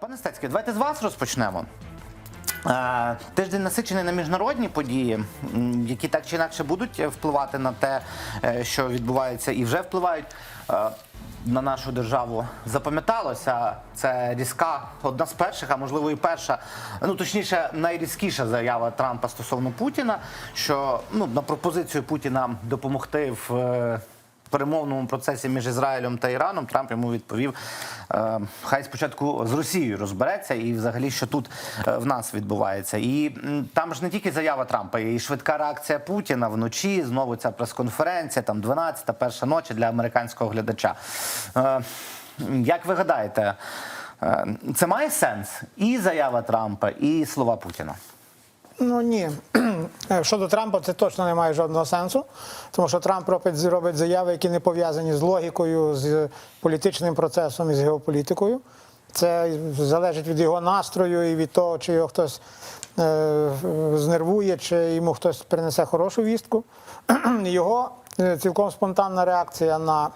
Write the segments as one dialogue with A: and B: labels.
A: Пане Стецький, давайте з вас розпочнемо. Е, Тиждень насичений на міжнародні події, які так чи інакше будуть впливати на те, е, що відбувається, і вже впливають е, на нашу державу. Запам'яталося, це різка, одна з перших, а можливо і перша, ну точніше, найрізкіша заява Трампа стосовно Путіна, що ну на пропозицію Путіна допомогти в. Перемовному процесі між Ізраїлем та Іраном Трамп йому відповів: е, хай спочатку з Росією розбереться, і взагалі, що тут е, в нас відбувається. І там ж не тільки заява Трампа, і швидка реакція Путіна вночі. Знову ця прес-конференція, там 12-та, перша ночі для американського глядача. Е, як ви гадаєте, це має сенс і заява Трампа, і слова Путіна?
B: Ну ні. Щодо Трампа, це точно не має жодного сенсу, тому що Трамп робить, робить заяви, які не пов'язані з логікою, з політичним процесом і з геополітикою. Це залежить від його настрою і від того, чи його хтось е, знервує, чи йому хтось принесе хорошу вістку. Його е, цілком спонтанна реакція на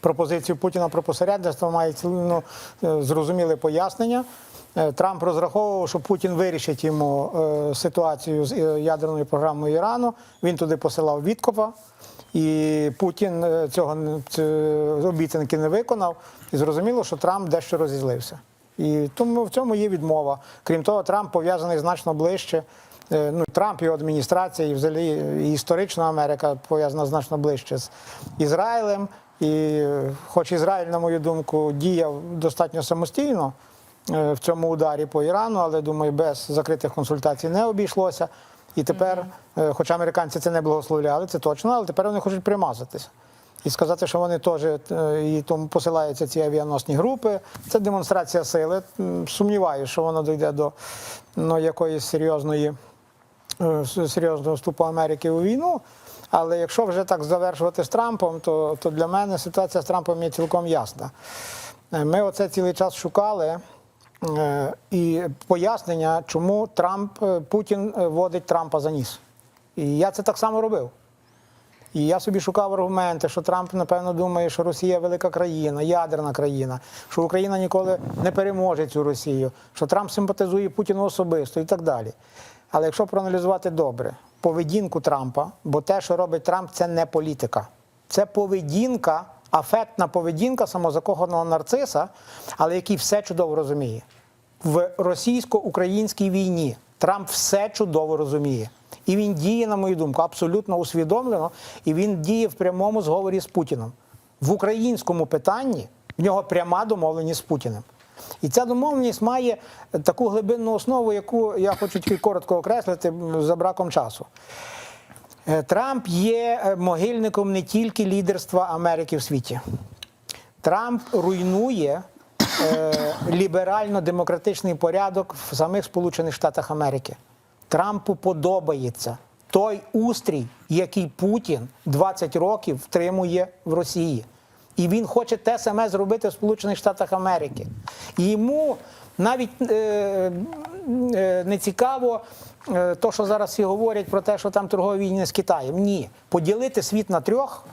B: пропозицію Путіна про посередництво має ціл- ну, е, зрозуміле пояснення. Е, Трамп розраховував, що Путін вирішить йому е, ситуацію з е, ядерною програмою Ірану. Він туди посилав Віткопа, і Путін цього обіцянки не виконав. І зрозуміло, що Трамп дещо розізлився. І тому в цьому є відмова. Крім того, Трамп пов'язаний значно ближче. Ну, Трамп, його адміністрація і взагалі і історично Америка пов'язана значно ближче з Ізраїлем. І хоч Ізраїль, на мою думку, діяв достатньо самостійно в цьому ударі по Ірану, але думаю, без закритих консультацій не обійшлося. І тепер, е, хоча американці це не благословляли, це точно, але тепер вони хочуть примазатися. І сказати, що вони теж е, і тому посилаються ці авіаносні групи. Це демонстрація сили. Сумніваюся, що воно дійде до ну, якоїсь серйозної е, серйозного вступу Америки у війну. Але якщо вже так завершувати з Трампом, то, то для мене ситуація з Трампом є цілком ясна. Е, Ми оце цілий час шукали е, і пояснення, чому Трамп, е, Путін е, водить Трампа за ніс. І я це так само робив. І я собі шукав аргументи, що Трамп, напевно, думає, що Росія велика країна, ядерна країна, що Україна ніколи не переможе цю Росію, що Трамп симпатизує Путіну особисто і так далі. Але якщо проаналізувати добре поведінку Трампа, бо те, що робить Трамп, це не політика, це поведінка, афектна поведінка самозакоханого нарциса, але який все чудово розуміє. В російсько-українській війні Трамп все чудово розуміє. І він діє, на мою думку, абсолютно усвідомлено, і він діє в прямому зговорі з Путіном. В українському питанні в нього пряма домовленість з Путіним. І ця домовленість має таку глибинну основу, яку я хочу тільки коротко окреслити за браком часу. Е, Трамп є е, могильником не тільки лідерства Америки в світі. Трамп руйнує е, ліберально-демократичний порядок в самих Сполучених Штатах Америки. Трампу подобається той устрій, який Путін 20 років втримує в Росії. І він хоче те саме зробити в Сполучених Штатах Америки. Йому навіть е, е, не цікаво е, то, що зараз всі говорять про те, що там торгові війни з Китаєм. Ні, поділити світ на трьох.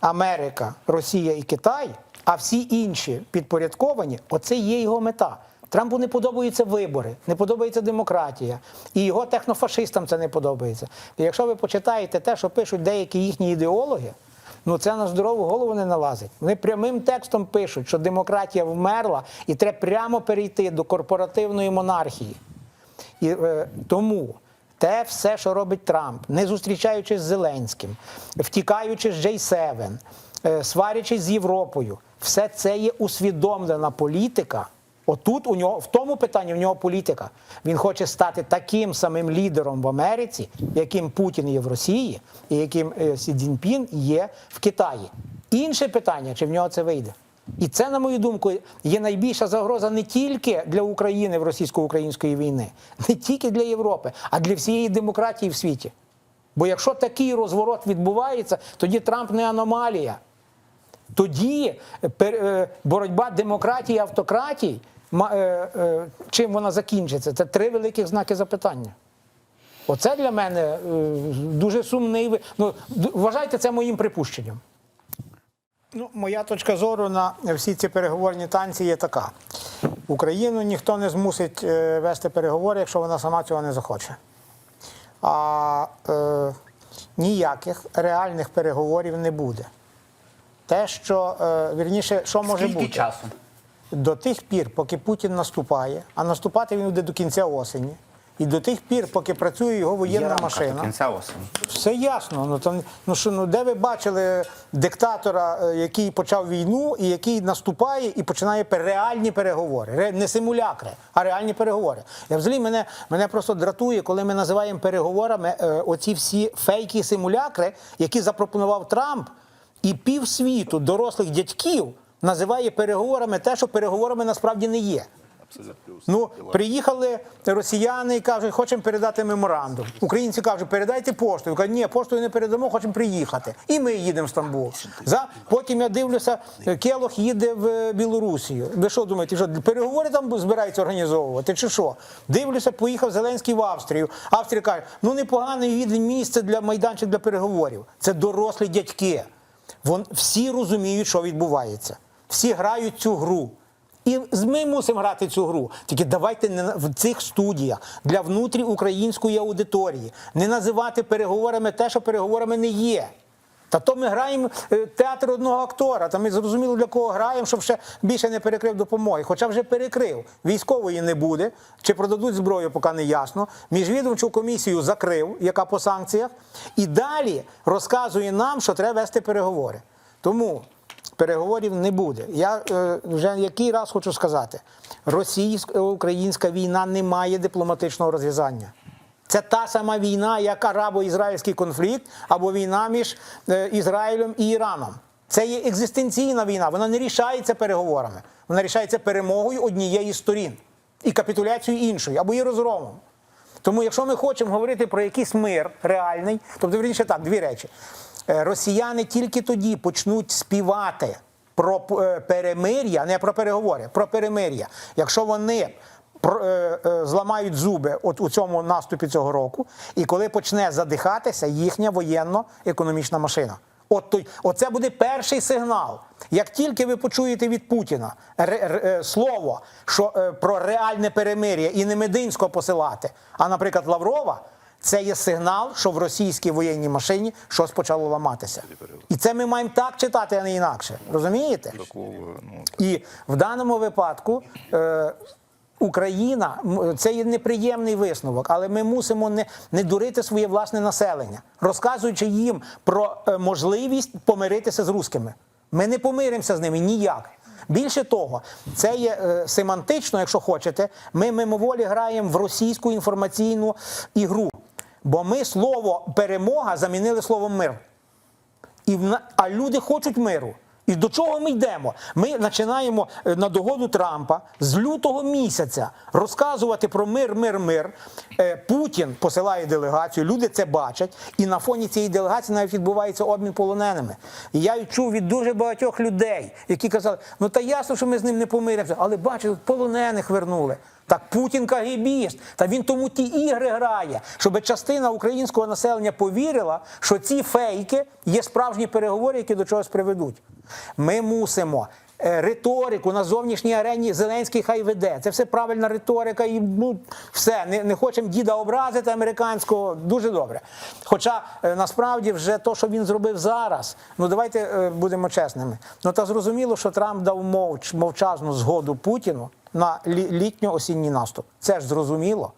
B: Америка, Росія і Китай, а всі інші підпорядковані, оце є його мета. Трампу не подобаються вибори, не подобається демократія, і його технофашистам це не подобається. І якщо ви почитаєте те, що пишуть деякі їхні ідеологи, ну це на здорову голову не налазить. Вони прямим текстом пишуть, що демократія вмерла, і треба прямо перейти до корпоративної монархії. І е, тому те все, що робить Трамп, не зустрічаючись з Зеленським, втікаючи з J7, е, сварячись з Європою, все це є усвідомлена політика. Отут у нього в тому питанні в нього політика. Він хоче стати таким самим лідером в Америці, яким Путін є в Росії, і яким е, Сі Цзіньпін є в Китаї. Інше питання, чи в нього це вийде. І це, на мою думку, є найбільша загроза не тільки для України в російсько-української війни, не тільки для Європи, а для всієї демократії в світі. Бо якщо такий розворот відбувається, тоді Трамп не аномалія. Тоді пер- е, боротьба демократії і е, е, чим вона закінчиться? Це три великих знаки запитання. Оце для мене е, дуже сумний. Ну, вважайте це моїм припущенням. Ну, моя точка зору на всі ці переговорні танці є така. Україну ніхто не змусить е, вести переговори, якщо вона сама цього не захоче. А е, ніяких реальних переговорів не буде. Те, що е, вірніше, що може
A: Скільки
B: бути
A: часу?
B: До тих пір, поки Путін наступає, а наступати він буде до кінця осені, і до тих пір, поки працює його воєнна
A: рамка
B: машина.
A: До кінця осені.
B: Все ясно. Ну там ну що ну де ви бачили диктатора, е, який почав війну і який наступає і починає реальні переговори, Ре- не симулякри, а реальні переговори. Я взагалі мене мене просто дратує, коли ми називаємо переговорами е, оці всі фейки симулякри, які запропонував Трамп, і півсвіту дорослих дядьків називає переговорами те, що переговорами насправді не є. Ну, приїхали росіяни і кажуть, хочемо передати меморандум. Українці кажуть, передайте поштою. Кажуть, ні, поштою не передамо, хочемо приїхати. І ми їдемо в Стамбул. За потім я дивлюся, Келох їде в Білорусію. Ви що думаєте, що переговори там збираються організовувати? Чи що? Дивлюся, поїхав Зеленський в Австрію. Австрія каже, ну непогане місце для майданчик для переговорів. Це дорослі дядьки. Вон всі розуміють, що відбувається. Всі грають цю гру. І ми мусимо грати цю гру. Тільки давайте не в цих студіях для внутріукраїнської аудиторії не називати переговорами те, що переговорами не є. Та то ми граємо е, театр одного актора. Та ми зрозуміло для кого граємо, щоб ще більше не перекрив допомоги. Хоча вже перекрив. Військової не буде. Чи продадуть зброю, поки не ясно. Міжвідомчу комісію закрив, яка по санкціях, і далі розказує нам, що треба вести переговори. Тому переговорів не буде. Я е, вже який раз хочу сказати: російсько-українська війна не має дипломатичного розв'язання. Це та сама війна, як арабо-ізраїльський конфлікт або війна між е, Ізраїлем і Іраном. Це є екзистенційна війна. Вона не рішається переговорами. Вона рішається перемогою однієї з сторін і капітуляцією іншої або її розгромом. Тому, якщо ми хочемо говорити про якийсь мир реальний, тобто вірніше так, дві речі. Е, Росіяни тільки тоді почнуть співати про е, перемир'я, не про переговори, про перемир'я. Якщо вони е, зламають зуби от у цьому наступі цього року, і коли почне задихатися їхня воєнно-економічна машина. От той, оце буде перший сигнал. Як тільки ви почуєте від Путіна слово, що про реальне перемир'я і не Мединського посилати, а, наприклад, Лаврова, це є сигнал, що в російській воєнній машині щось почало ламатися. І це ми маємо так читати, а не інакше. Розумієте?
C: Ну,
B: І в даному випадку е, Україна це є неприємний висновок, але ми мусимо не, не дурити своє власне населення, розказуючи їм про е, можливість помиритися з рускими. Ми не помиримося з ними ніяк. Більше того, це є е, семантично, якщо хочете. Ми мимоволі граємо в російську інформаційну ігру. Бо ми слово перемога замінили словом мир. І в а люди хочуть миру. І до чого ми йдемо? Ми починаємо е, на догоду Трампа з лютого місяця розказувати про мир, мир, мир. Е, Путін посилає делегацію, люди це бачать, і на фоні цієї делегації навіть відбувається обмін полоненими. І я чув від дуже багатьох людей, які казали: ну та ясно, що ми з ним не помиримося, але бачите, полонених вернули. Так Путін кагібіст. Та він тому ті ігри грає, щоб частина українського населення повірила, що ці фейки є справжні переговори, які до чогось приведуть. Ми мусимо. е, Риторику на зовнішній арені Зеленський хай веде. Це все правильна риторика, і ну все не, не хочемо діда образити американського. Дуже добре. Хоча е, насправді вже то, що він зробив зараз, ну давайте е, будемо чесними. Ну та зрозуміло, що Трамп дав мовч, мовчазну згоду Путіну на літньо-осінній наступ. Це ж зрозуміло.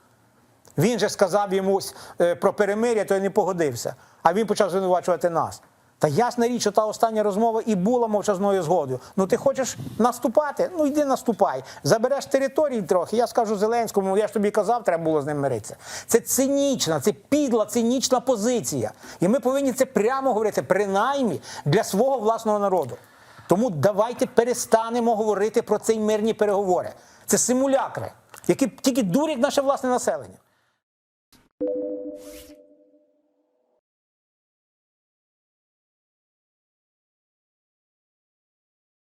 B: Він же сказав йому е, про перемир'я, то й не погодився. А він почав звинувачувати нас. Та ясна річ, що та остання розмова і була мовчазною згодою. Ну ти хочеш наступати? Ну йди наступай. Забереш території трохи. Я скажу Зеленському, я ж тобі казав, треба було з ним миритися. Це цинічна, це підла, цинічна позиція. І ми повинні це прямо говорити, принаймні для свого власного народу. Тому давайте перестанемо говорити про ці мирні переговори. Це симулякри, які тільки дурять наше власне населення.